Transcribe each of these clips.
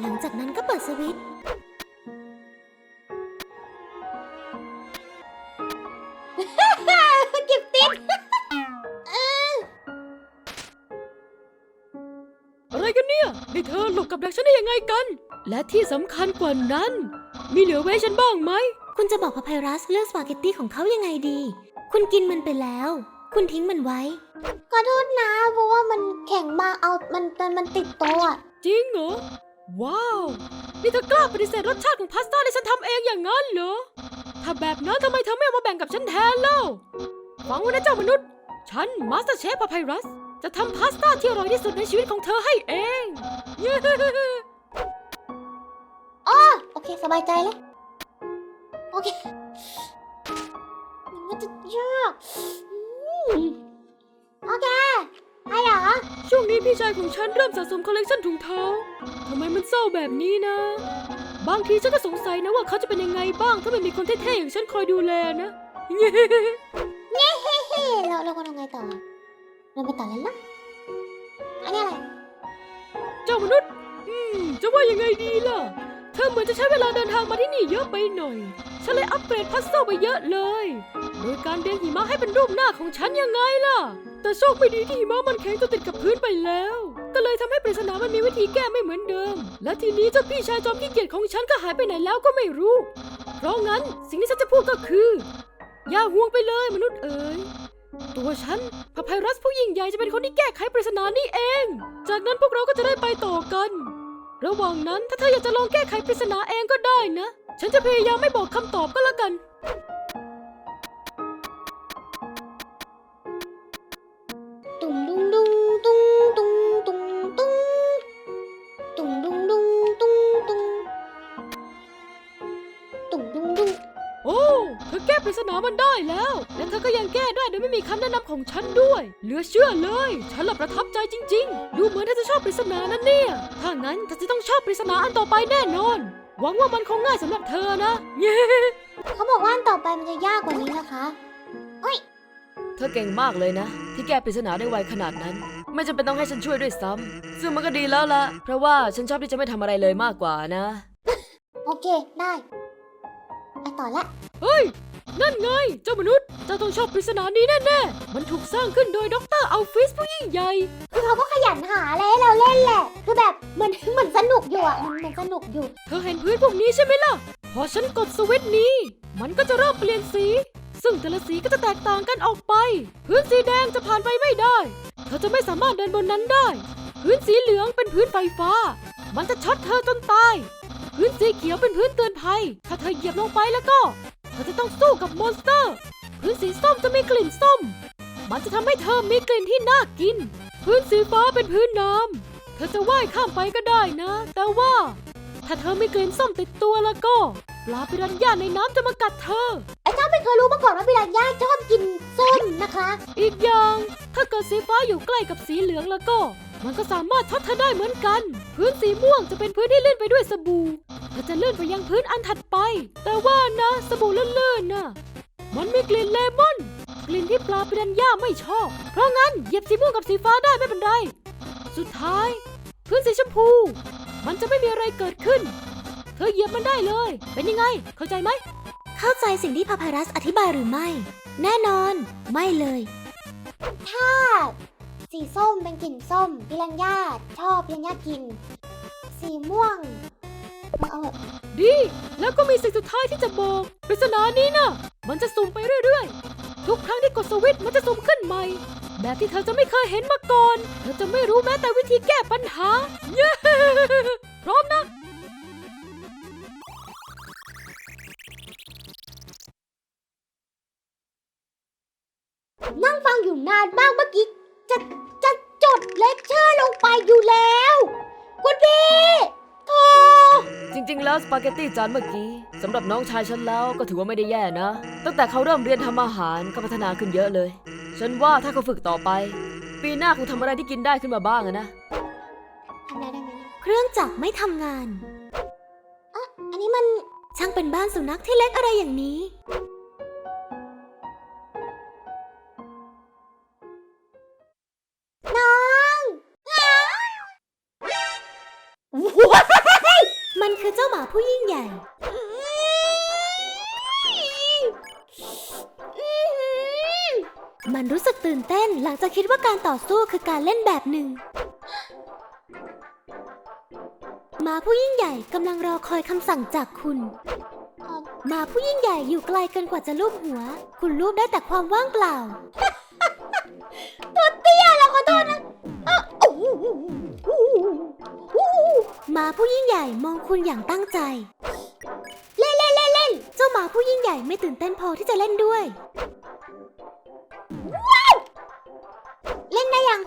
หลังจากนั้นก็เปิดสวิตช์เก็บติดอะไรกันเนี่ยนี่เธอหลบกับดักฉันได้ยังไงกัน และที่สำคัญกว่านั้น มีเหลือไว้ให้ฉันบ้างไหม คุณจะบอกพาไพรัสเรื่องสปาเกตตี้ของเขายังไงดี คุณกินมันไปแล้ว คุณทิ้งมันไว้ ขอโทษนะ เพราะว่ามันแข็งมากเอา มันมันมันติดโต๊ะอะจริงเหรอ ว้าว นี่เธอกล้าปฏิเสธรสชาติของพาสต้าที่ฉันทำเองอย่างนั้นเหรอ ถ้าแบบนั้นทำไมเธอไม่เอามาแบ่งกับฉันแทนเล่า ฟังไว้นะเจ้ามนุษย์ ฉันมาสเตอร์เชฟพาไพรัส จะทำพาสต้าที่อร่อยที่สุดในชีวิตของเธอให้เองเย้โอเค สบายใจแล้ว โอเค มันจะยากอืมโอเค ไปเหรอ ช่วงนี้พี่ชายของฉันเริ่มสะสมคอลเลกชันถุงเท้า ทำไมมันเศร้าแบบนี้นะ บางทีฉันก็สงสัยนะว่าเขาจะเป็นยังไงบ้าง ถ้าไม่มีคนเท่ๆอย่างฉันคอยดูแลนะเฮ้เราเราควรทำไงต่อ เราไปต่อแล้วนะอันนี้อะไร เจ้ามนุษย์ อืม จะว่ายังไงดีล่ะ เธอเหมือนจะใช้เวลาเดินทางมาที่นี่เยอะไปหน่อย ฉันเลยอัปเกรดพัซเซิลไปเยอะเลย โดยการเดงหิมะให้เป็นรูปหน้าของฉันยังไงล่ะ แต่โชคไม่ดีที่หิมะมันแข็งจนติดกับพื้นไปแล้ว ก็เลยทำให้ปริศนามันมีวิธีแก้ไม่เหมือนเดิม และทีนี้เจ้าพี่ชายจอมขี้เกียจของฉันก็หายไปไหนแล้วก็ไม่รู้ เพราะงั้นสิ่งที่ฉันจะพูดก็คือ อย่าห่วงไปเลยมนุษย์เอ๋ยตัวฉันพาไพรัสผู้ยิ่งใหญ่จะเป็นคนที่แก้ไขปริศนานี้เอง จากนั้นพวกเราก็จะได้ไปต่อกัน ระหว่างนั้นถ้าเธออยากจะลองแก้ไขปริศนาเองก็ได้นะ ฉันจะพยายามไม่บอกคำตอบก็แล้วกัน อแก้ปริศนามันได้แล้ว และเธอก็ยังแก้ได้โดยไม่มีคำแนะนำของฉันด้วย เหลือเชื่อเลย ฉันละประทับใจจริง ๆ ดูเหมือนเธอจะชอบปริศนานั่นเนี่ยถ้างั้นเธอจะต้องชอบปริศนาอันต่อไปแน่นอน หวังว่ามันคงง่ายสำหรับเธอนะเย้เขาบอกว่าอันต่อไปมันจะยากกว่านี้นะคะ เธอเก่งมากเลยนะ ที่แก้ปริศนาได้ไวขนาดนั้น ไม่จำเป็นต้องให้ฉันช่วยด้วยซ้ำซึ่งมันก็ดีแล้วละเพราะว่าฉันชอบที่จะไม่ทำอะไรเลยมากกว่านะ โอเค ได้ ไปต่อละ เฮ้ย นั่นไง เจ้ามนุษย์ เจ้าต้องชอบปริศนานี้แน่ๆ มันถูกสร้างขึ้นโดยดรอัลฟิสผู้ยิ่งใหญ่ คือเขาก็ขยันหาอะไรให้เราเล่นแหละ คือแบบเหมือนเหมือนสนุกอยู่อะมันเหมือนสนุกอยู่ เธอเห็นพื้นพวกนี้ใช่ไหมล่ะ พอฉันกดสวิตช์นี้ มันก็จะเริ่มเปลี่ยนสี ซึ่งแต่ละสีก็จะแตกต่างกันออกไป พื้นสีแดงจะผ่านไปไม่ได้ เธอจะไม่สามารถเดินบนนั้นได้ พื้นสีเหลืองเป็นพื้นไฟฟ้า มันจะช็อตเธอจนตาย พื้นสีเขียวเป็นพื้นเตือนภัย ถ้าเธอเหยียบลงไปแล้วก็ เธอจะต้องสู้กับมอนสเตอร์ พื้นสีส้มจะมีกลิ่นส้ม มันจะทำให้เธอมีกลิ่นที่น่ากิน พื้นสีฟ้าเป็นพื้นน้ำเธอจะว่ายข้ามไปก็ได้นะ แต่ว่า ถ้าเธอไม่กลิ่นส้มติดตัวแล้วก็ ปลาปิรันย่าในน้ำจะมากัดเธอ ไอ้เจ้าไม่เคยรู้มาก่อนว่าพิรันย่าชอบกินส้มนะคะ อีกอย่าง ถ้าเกิดสีฟ้าอยู่ใกล้กับสีเหลืองแล้วก็ มันก็สามารถช็อตเธอได้เหมือนกัน พื้นสีม่วงจะเป็นพื้นที่ลื่นไปด้วยสบู่ เธอจะลื่นไปยังพื้นอันถัดไป แต่ว่านะสบู่ลื่นๆนะมันมีกลิ่นเลมอน กลิ่นที่ปลาปิรันย่าไม่ชอบ เพราะงั้นเหยียบสีม่วงกับสีฟ้าได้ไม่เป็นไร สุดท้าย พื้นสีชมพู มันจะไม่มีอะไรเกิดขึ้น เธอเหยียบมันได้เลย เป็นยังไง เข้าใจไหม เข้าใจสิ่งที่พาไพรัสอธิบายหรือไม่ แน่นอน ไม่เลย ถ้า สีส้มเป็นกลิ่นส้มพิรันย่าชอบพิรันย่ากิน สีม่วง ดี แล้วก็มีสิ่งสุดท้ายที่จะบอกปริศนานี้นะมันจะสุ่มไปเรื่อยๆ ทุกครั้งที่กดสวิตช์มันจะสุ่มขึ้นใหม่ แบบที่เธอจะไม่เคยเห็นมาก่อน เธอจะไม่รู้แม้แต่วิธีแก้ปัญหา เย้ พร้อมนะ นั่งฟังอยู่นานมากเมื่อกี้ จะจะจดเลคเชอร์ลงไปอยู่แล้ว คุณพี่ ริง ๆ แล้วสปาเกตตี้จานเมื่อกี้สำหรับน้องชายฉันแล้วก็ถือว่าไม่ได้แย่นะ ตั้งแต่เขาเริ่มเรียนทำอาหารก็พัฒนาขึ้นเยอะเลย ฉันว่าถ้าเขาฝึกต่อไป ปีหน้าคงทำอะไรที่กินได้ขึ้นมาบ้างอะนะ ทำได้ได้ไหมเนี่ยเครื่องจักรไม่ทำงาน อันนี้มัน ช่างเป็นบ้านสุนัขที่เล็กอะไรอย่างนี้ ญ่ มันรู้สึกตื่นเต้นหลังจากคิดว่าการต่อสู้คือการเล่นแบบหนึ่งหมาผู้ยิ่งใหญ่กำลังรอคอยคำสั่งจากคุณหมาผู้ยิ่งใหญ่อยู่ไกลเกินกว่าจะลูบหัว คุณลูบได้แต่ความว่างเปล่า ตัวเตี้ย หมาผู้ยิ่งใหญ่มองคุณอย่างตั้งใจ เล่นเล่นเล่นเล่นเจ้าหมาผู้ยิ่งใหญ่ไม่ตื่นเต้นพอที่จะเล่นด้วย เล่นได้ยัง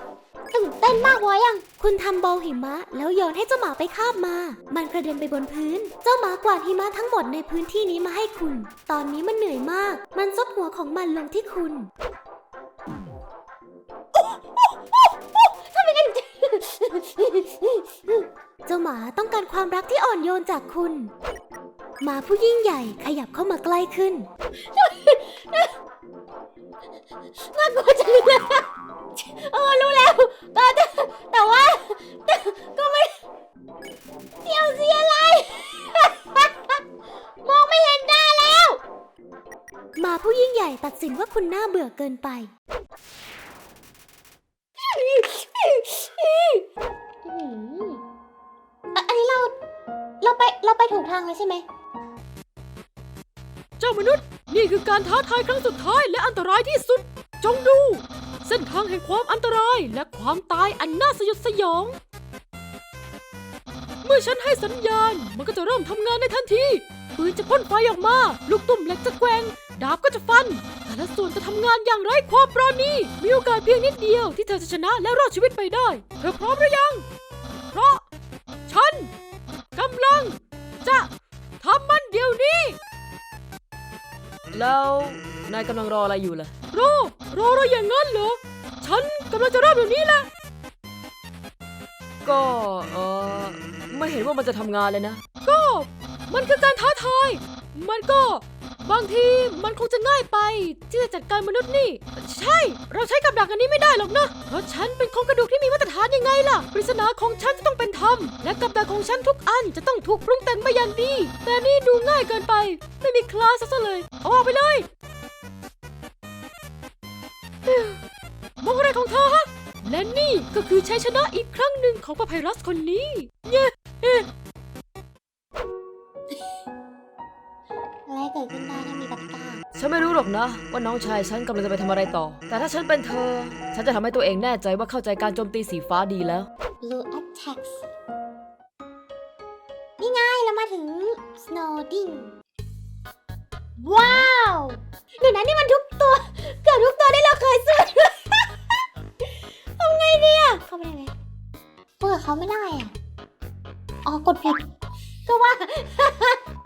ตื่นเต้นมากพอยัง คุณทำบอลหิมะ แล้วโยนให้เจ้าหมาไปคาบมา มันกระเด็นไปบนพื้น เจ้าหมากวาดหิมะทั้งหมดในพื้นที่นี้มาให้คุณ ตอนนี้มันเหนื่อยมาก มันซบหัวของมันลงที่คุณ เจ้าหมาต้องการความรักที่อ่อนโยนจากคุณ หมาผู้ยิ่งใหญ่ขยับเข้ามาใกล้ขึ้น น่ากลัวจังเลยเออรู้แล้วแต่แต่แต่ว่าแต่ก็ไม่เสียวเสียอะไร มองไม่เห็นหน้าแล้วหมาผู้ยิ่งใหญ่ตัดสินว่าคุณน่าเบื่อเกินไป เราไปเราไปถูกทางเลยใช่ไหม เจ้ามนุษย์ นี่คือการท้าทายครั้งสุดท้ายและอันตรายที่สุด จงดู เส้นทางแห่งความอันตรายและความตายอันน่าสยดสยอง เมื่อฉันให้สัญญาณ มันก็จะเริ่มทำงานในทันที ปืนจะพ่นไฟออกมา ลูกตุ่มเหล็กจะแกว่ง ดาบก็จะฟัน แต่ละส่วนจะทำงานอย่างไร้ความปราณี มีโอกาสเพียงนิดเดียวที่เธอจะชนะและรอดชีวิตไปได้ เธอพร้อมหรือยัง เพราะฉัน จะทำมันเดี๋ยวนี้ แล้วนายกำลังรออะไรอยู่ล่ะ รอ รออะไรอย่างนั้นเหรอ ฉันกำลังจะเริ่มเดี๋ยวนี้แหละ ก็เออไม่เห็นว่ามันจะทำงานเลยนะ ก็ มันคือการท้าทาย มันก็ บางทีมันคงจะง่ายไป ที่จะจัดการมนุษย์นี่ ใช่ เราใช้กับดักอันนี้ไม่ได้หรอกนะ เพราะฉันเป็นโครงกระดูกที่มีมาตรฐานยังไงล่ะ ปริศนาของฉันจะต้องเป็นธรรม และกับดักของฉันทุกอันจะต้องถูกปรุงแต่งมาอย่างดี แต่นี่ดูง่ายเกินไป ไม่มีคลาสซะเลยเอาออกไปเลยมองอะไรของเธอฮะ และนี่ก็คือชัยชนะอีกครั้งหนึ่งของปาไพรัสคนนี้ เย้ อะไรเกิดขึ้นได้ถ้ามีปากกาฉันไม่รู้หรอกนะ ว่าน้องชายฉันกำลังจะไปทำอะไรต่อ แต่ถ้าฉันเป็นเธอ ฉันจะทำให้ตัวเองแน่ใจว่าเข้าใจการโจมตีสีฟ้าดีแล้ว Blue Attacks นี่ไงเรามาถึง Snowding ว้าวเดี๋ยวนะนี่มันทุกตัว เกือบทุกตัวที่เราเคยซื้อ ทำไงดีอะเข้าไปได้ไหมเปิดเขาไม่ได้อะอ๋อกดผิดก็ว่า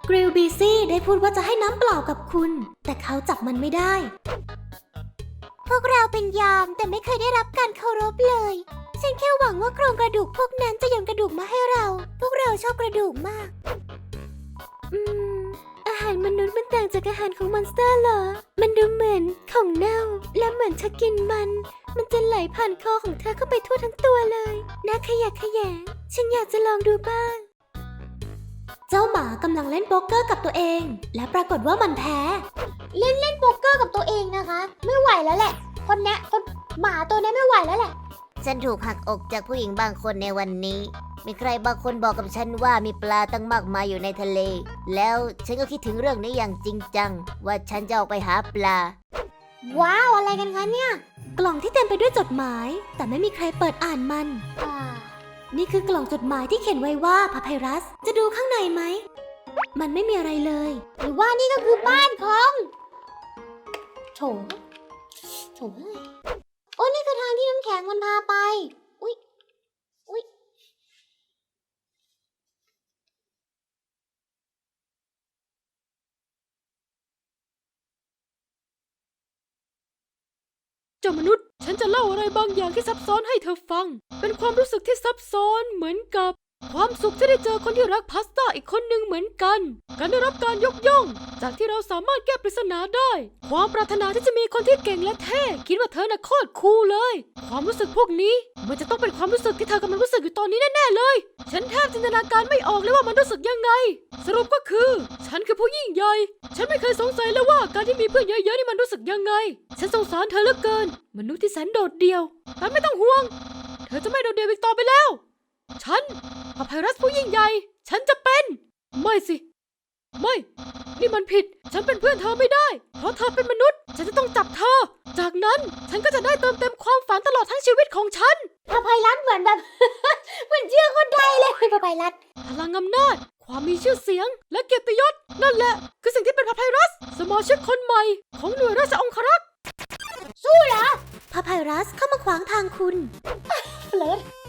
กริลบีซี่ได้พูดว่าจะให้น้ำเปล่ากับคุณ แต่เขาจับมันไม่ได้ พวกเราเป็นยามแต่ไม่เคยได้รับการเคารพเลย ฉันแค่หวังว่าโครงกระดูกพวกนั้นจะโยนกระดูกมาให้เรา พวกเราชอบกระดูกมาก อืม อาหารมนุษย์มันต่างจากอาหารของมอนสเตอร์เหรอ มันดูเหมือนของเน่า และเหมือนเธอกินมัน มันจะไหลผ่านคอของเธอเข้าไปทั่วทั้งตัวเลยน่าขยะแขยง ฉันอยากจะลองดูบ้าง จ้าหมากำลังเล่นโป๊กเกอร์กับตัวเอง และปรากฏว่ามันแพ้ เล่นเล่นโป๊กเกอร์กับตัวเองนะคะ ไม่ไหวแล้วแหละ คนเนี้ยคนหมาตัวเนี้ยไม่ไหวแล้วแหละ ฉันถูกหักอกจากผู้หญิงบางคนในวันนี้ มีใครบางคนบอกกับฉันว่ามีปลาตั้งมากมายอยู่ในทะเล แล้วฉันก็คิดถึงเรื่องนี้อย่างจริงจัง ว่าฉันจะออกไปหาปลา ว้าวอะไรกันคะเนี่ย กล่องที่เต็มไปด้วยจดหมาย แต่ไม่มีใครเปิดอ่านมันอ่า นี่คือกล่องจดหมายที่เขียนไว้ว่าพาไพรัส จะดูข้างในไหม มันไม่มีอะไรเลย หรือว่านี่ก็คือบ้านของโถโถเอ้ยโอ้นี่คือทางที่น้ำแข็งมันพาไป อุ๊ย อุ๊ย เจ้ามนุษย์ ฉันจะเล่าอะไรบางอย่างที่ซับซ้อนให้เธอฟัง เป็นความรู้สึกที่ซับซ้อนเหมือนกับ ความสุขที่ได้เจอคนที่รักพาสต้าอีกคนหนึ่งเหมือนกัน การได้รับการยกย่อง จากที่เราสามารถแก้ปริศนาได้ ความปรารถนาที่จะมีคนที่เก่งและเท่คิดว่าเธอน่ะโคตรคูลเลย ความรู้สึกพวกนี้ มันจะต้องเป็นความรู้สึกที่เธอกำลังรู้สึกอยู่ตอนนี้แน่ๆเลย ฉันแทบจินตนาการไม่ออกเลยว่ามันรู้สึกยังไง สรุปก็คือ ฉันคือผู้ยิ่งใหญ่ ฉันไม่เคยสงสัยเลยว่าการที่มีเพื่อนเยอะๆนี่มันรู้สึกยังไง ฉันสงสารเธอเหลือเกินมนุษย์ที่แสนโดดเดี่ยวแต่ไม่ต้องห่วง เธอจะไม่โดดเดี่ยวอีกต่อไปแล้ว ฉันพาไพรัสผู้ยิ่งใหญ่ ฉันจะเป็น ไม่สิ ไม่ นี่มันผิด ฉันเป็นเพื่อนเธอไม่ได้ เพราะเธอเป็นมนุษย์ ฉันจะต้องจับเธอ จากนั้นฉันก็จะได้เติมเต็มความฝันตลอดทั้งชีวิตของฉัน พาภัยรัตเหมือนแบบ เหมือนชื่อคนไทยเลยพาภัยรัตพลังอำนาจ ความมีชื่อเสียง และเกียรติยศ นั่นแหละ คือสิ่งที่เป็นพาไพรัส สมาชิกคนใหม่ ของหน่วยราชองครักษ์สู้เหรอพาไพรัสเข้ามาขวางทางคุณเฟลิร์ต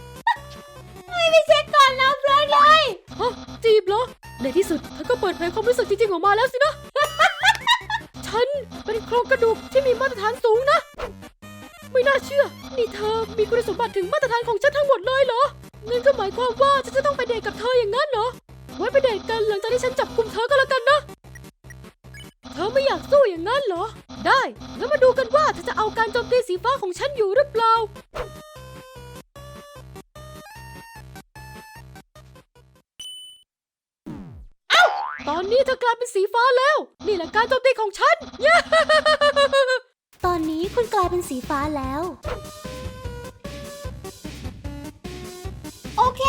ไม่ไปเช็คก่อนนะเลิร์ตเลยฮะจีบเหรอ ในที่สุดเธอก็เปิดเผยความรู้สึกจริงๆออกมาแล้วสินะ ฉันเป็นโครงกระดูกที่มีมาตรฐานสูงนะ ไม่น่าเชื่อ นี่เธอมีคุณสมบัติถึงมาตรฐานของฉันทั้งหมดเลยเหรองั้นก็หมายความว่าฉันจะต้องไปเดทกับเธออย่างนั้นเหรอ ไว้ไปเดทกันหลังจากที่ฉันจับกลุ่มเธอก็แล้วกันนะ เธอไม่อยากสู้อย่างนั้นเหรอ ได้งั้นมาดูกันว่าเธอจะเอาการโจมตีสีฟ้าของฉันอยู่หรือเปล่า ตอนนี้เธอกลายเป็นสีฟ้าแล้ว นี่แหละการโจมตีของฉัน ตอนนี้คุณกลายเป็นสีฟ้าแล้ว โอเค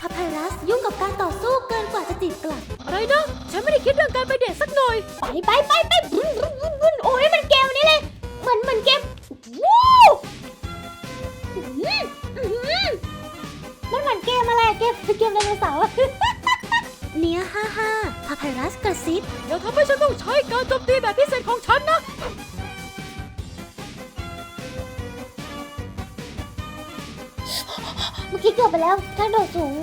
พาไพรัสยุ่งกับการต่อสู้เกินกว่าจะจีบกลับ อะไรนะ ฉันไม่ได้คิดเรื่องการไปเดทสักหน่อย ไปไปไปไปบุนบุนบุนบุนโอ้ยมันเกมนี้เลย เหมือนเหมือนเกมวู้อื้อหืออื้อหือ มันเหมือนเกมอะไรอะเกมเกมไดโนเสาร์อะเนียฮ่าฮ่าพาไพรัสกระซิบอย่าทำให้ฉันต้องใช้การโจมตีแบบพิเศษของฉันนะ เมื่อกี้เกือบไปแล้วถ้าโดดสูง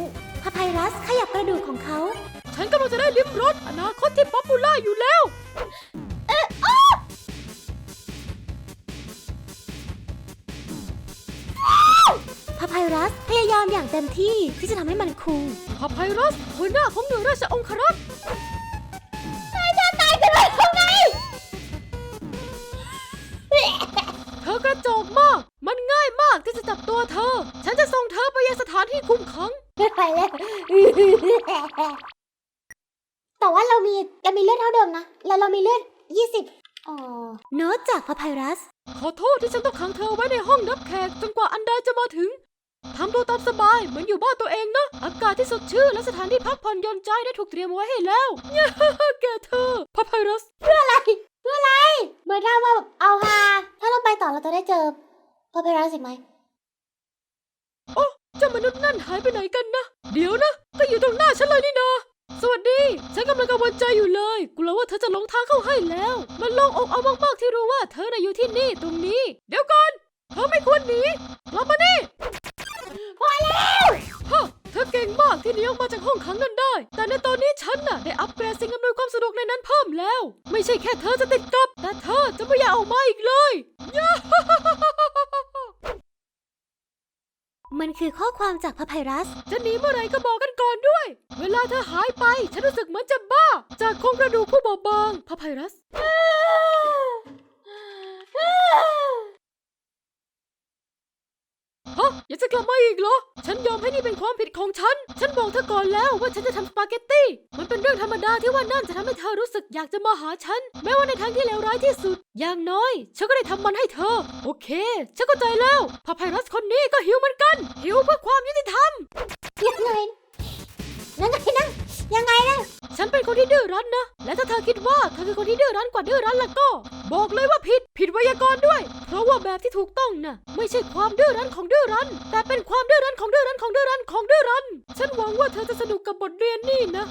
พาไพรัสขยับกระดูกของเขา ฉันกำลังจะได้ลิ้มรสอนาคตที่ป๊อปปูล่าอยู่แล้ว ไพรัสพยายามอย่างเต็มที่ที่จะทำให้มันคูลพาไพรัสหัวหน้าของหน่วยราชองครักษ์ตายกันเลยทำไงเธอกระจอกมาก มันง่ายมากที่จะจับตัวเธอ ฉันจะส่งเธอไปยังสถานที่คุมขัง ไม่ไปแล้ว แต่ว่าเรามีเรามีเลือดเท่าเดิมนะ แล้วเรามีเลือดยี่สิบอ๋อโน้ตจากพาไพรัส ขอโทษที่ฉันต้องขังเธอไว้ในห้องรับแขกจนกว่าอันใดจะมาถึง ทำตัวตามสบายเหมือนอยู่บ้านตัวเองนะ อากาศที่สดชื่นและสถานที่พักผ่อนหย่อนใจได้ถูกเตรียมไว้ให้แล้วแกเธอพาไพรัสเพื่ออะไรเพื่ออะไรเหมือนเรามาแบบเอาฮาถ้าเราไปต่อเราจะได้เจอพอเพราสิไหมเจ้ามนุษย์นั่นหายไปไหนกันนะ เดี๋ยวนะก็อยู่ตรงหน้าฉันเลยนี่นาสวัสดี ฉันกำลังกังวลใจอยู่เลย กลัวว่าเธอจะหลงทางเข้าให้แล้ว มันโล่งอกเอามากๆที่รู้ว่าเธอน่ะอยู่ที่นี่ตรงนี้ เดี๋ยวก่อนเธอไม่ควรหนีกลับมานี่ พอแล้วฮะเธอเก่งมากที่หนีออกมาจากห้องขังนั้นได้ แต่ในตอนนี้ฉันน่ะได้อัปเกรดสิ่งอำนวยความสะดวกในนั้นเพิ่มแล้ว ไม่ใช่แค่เธอจะติดกับ แต่เธอจะไม่อยากออกมาอีกเลยมันคือข้อความจากพาไพรัส จะหนีเมื่อไหร่ก็บอกกันก่อนด้วย เวลาเธอหายไป ฉันรู้สึกเหมือนจะบ้า จากโครงกระดูกผู้บอบบางพาไพรัส ฮะอยากจะกลับมาอีกเหรอ ฉันยอมให้นี่เป็นความผิดของฉัน ฉันบอกเธอก่อนแล้วว่าฉันจะทำสปาเกตตี้ มันเป็นเรื่องธรรมดาที่ว่านั่นจะทำให้เธอรู้สึกอยากจะมาหาฉัน แม้ว่าในทางที่เลวร้ายที่สุด อย่างน้อย ฉันก็ได้ทำมันให้เธอ โอเค ฉันเข้าใจแล้วพาไพรัสคนนี้ก็หิวเหมือนกัน หิวเพื่อความยุติธรรม ยังไงยังไงนะยังไงนะ ฉันเป็นคนที่ดื้อ รั้นนะ และถ้าเธอคิดว่าเธอคือคนที่ดื้อรั้นกว่าดื้อรั้นแล้วก็ บอกเลยว่าผิด ผิดไวยากรณ์ด้วย เพราะว่าแบบที่ถูกต้องน่ะไม่ใช่ความดื้อรั้นของดื้อรั้น แต่เป็นความดื้อรั้นของดื้อรั้นของดื้อรั้นของดื้อรั้น ฉันหวังว่าเธอจะสนุกกับบทเรียนนี่นะ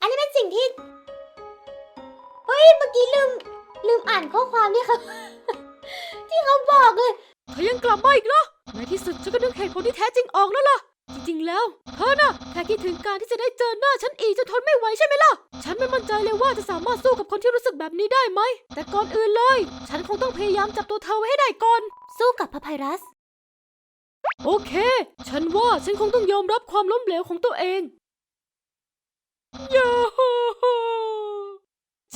อันนี้เป็นสิ่งที่เฮ้ยเมื่อกี้ลืม ลืมอ่านข้อความที่เขาที่เขาบอกเลยเธอยังกลับมาอีกเหรอในที่สุดฉันก็นึกเหตุผลที่แท้จริงออกแล้วล่ะ จริงๆ แล้วเธอน่ะแค่คิดถึงการที่จะได้เจอหน้าฉันอีกจนทนไม่ไหวใช่ไหมล่ะ ฉันไม่มั่นใจเลยว่าจะสามารถสู้กับคนที่รู้สึกแบบนี้ได้ไหม แต่ก่อนอื่นเลย ฉันคงต้องพยายามจับตัวเธอไว้ให้ได้ก่อน สู้กับพาไพรัส โอเค ฉันว่าฉันคงต้องยอมรับความล้มเหลวของตัวเองยาฮู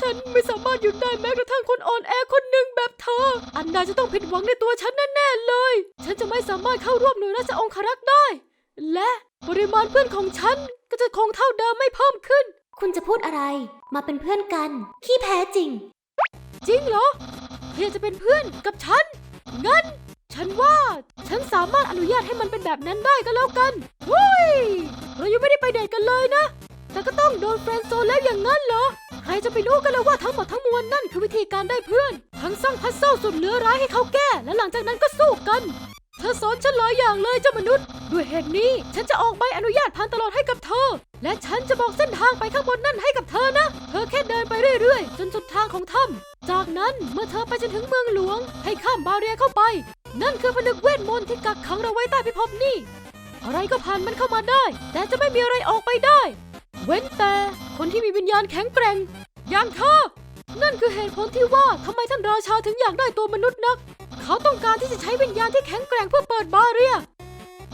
ฉันไม่สามารถหยุดได้แม้กระทั่งคนอ่อนแอคนหนึ่งแบบเธอ อันดาจะต้องผิดหวังในตัวฉันแน่ๆเลย ฉันจะไม่สามารถเข้าร่วมหน่วยราชองครักษ์ได้ และปริมาณเพื่อนของฉันก็จะคงเท่าเดิมไม่เพิ่มขึ้น คุณจะพูดอะไร มาเป็นเพื่อนกัน ขี้แพ้จริง จริงเหรอเธออยจะเป็นเพื่อนกับฉัน งั้น ฉันว่าฉันสามารถอนุญาตให้มันเป็นแบบนั้นได้ก็แล้วกันเฮ้ยเรายังไม่ได้ไปเดทกันเลยนะ แต่ก็ต้องโดนแฟรนด์โซนแล้วอย่างนั้นเหรอ ใครจะไปรู้กันแล้วว่าทั้งหมดทั้งมวลนั่นคือวิธีการได้เพื่อน ทั้งสร้างพัซเซิลสุดเหลือร้ายให้เขาแก้ และหลังจากนั้นก็สู้กัน เธอสอนฉันหลายอย่างเลยเจ้ามนุษย์ ด้วยเหตุนี้ฉันจะออกใบอนุญาตผ่านตลอดให้กับเธอ และฉันจะบอกเส้นทางไปข้างบนนั่นให้กับเธอนะ เธอแค่เดินไปเรื่อยๆ จนสุดทางของถ้ำจากนั้นเมื่อเธอไปจนถึงเมืองหลวง ให้ข้ามบาเรียเข้าไป นั่นคือผนึกเวทมนต์ที่กักขังเราไว้ใต้พิภพนี่ อะไรก็ผ่านมันเข้ามาได้ แต่จะไม่มีอะไรออกไปได้ เว้นแต่คนที่มีวิญญาณแข็งแกร่งอย่างเธอนั่นคือเหตุผลที่ว่าทำไมท่านราชาถึงอยากได้ตัวมนุษย์นัก เขาต้องการที่จะใช้วิญญาณที่แข็งแกร่งเพื่อเปิดบาเรีย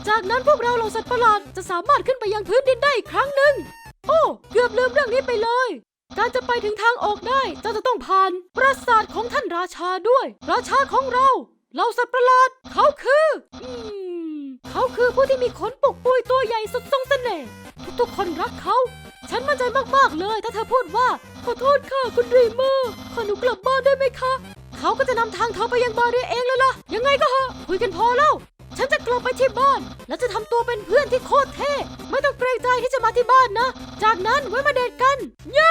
จากนั้นพวกเราเหล่าสัตว์ประหลาดจะสามารถขึ้นไปยังพื้นดินได้อีกครั้งหนึ่ง โอ้ เกือบลืมเรื่องนี้ไปเลย การจะไปถึงทางออกได้เจ้าจะต้องผ่าน ปราสาทของท่านราชาด้วย ราชาของเราเหล่าสัตว์ประหลาด เขาคืออืมเขาคือผู้ที่มีขนปุกปุยตัวใหญ่สุดทรงเสน่ห์ทุกๆคนรักเขา ฉันมั่นใจมากๆเลย ถ้าเธอพูดว่า ขอโทษค่ะคุณรีมเมอร์ขอหนูกลับบ้านได้ไหมคะ เขาก็จะนำทางเธอไปยังบาเรียเองเลยล่ะ ยังไงก็เหอะคุยกันพอแล้ว ฉันจะกลับไปที่บ้าน แล้วจะทำตัวเป็นเพื่อนที่โคตรเท่ ไม่ต้องเกรงใจที่จะมาที่บ้านนะ จากนั้นไว้มาเดทกันย่า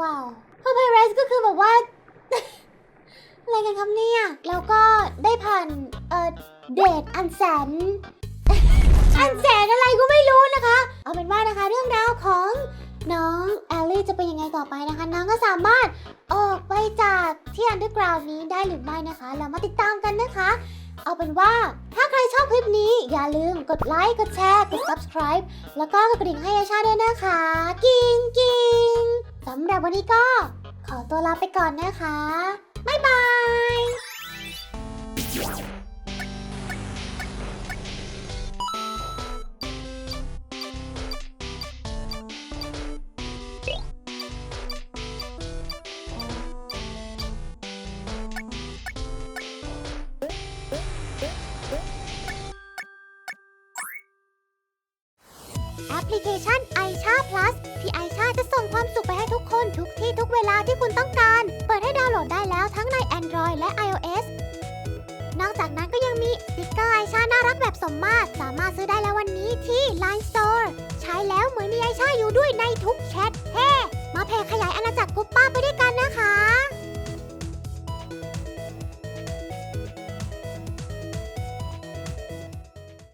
ว้าวพอไพเรสก็คือแบบว่า อะไรกันครับเนี่ย แล้วก็ได้ผ่านเอ่อเดทอันแสน อันแสนอะไรก็ไม่รู้นะคะ เอาเป็นว่านะคะเรื่องราวของน้องแอลลี่จะเป็นยังไงต่อไปนะคะ น้องก็สามารถ จากที่อันดอร์กราวนี้ได้หรือไม่นะคะ เรามาติดตามกันนะคะ เอาเป็นว่าถ้าใครชอบคลิปนี้อย่าลืมกดไลค์ กดแชร์ กด subscribe แล้วก็กดกระดิ่งให้อาชาด้วยนะคะ กิ้งกิ้งสำหรับวันนี้ก็ขอตัวลาไปก่อนนะคะ บ๊ายบาย พลิเคชัน i อชา Plus ที่ไอชาจะส่งความสุขไปให้ทุกคนทุกที่ทุกเวลาที่คุณต้องการ เปิดให้ดาวน์โหลดได้แล้วทั้งใน Android และ iOS นอกจากนั้นก็ยังมีสติกเกอร์ไอชาน่ารักแบบสมมาตร สามารถซื้อได้แล้ววันนี้ที่ Line Store ใช้แล้วเหมือนมีไอชาอยู่ด้วยในทุกแชทเฮ้มาแผ่ขยายอาณาจักรกุ๊ปป้าไปด้วยกันนะคะ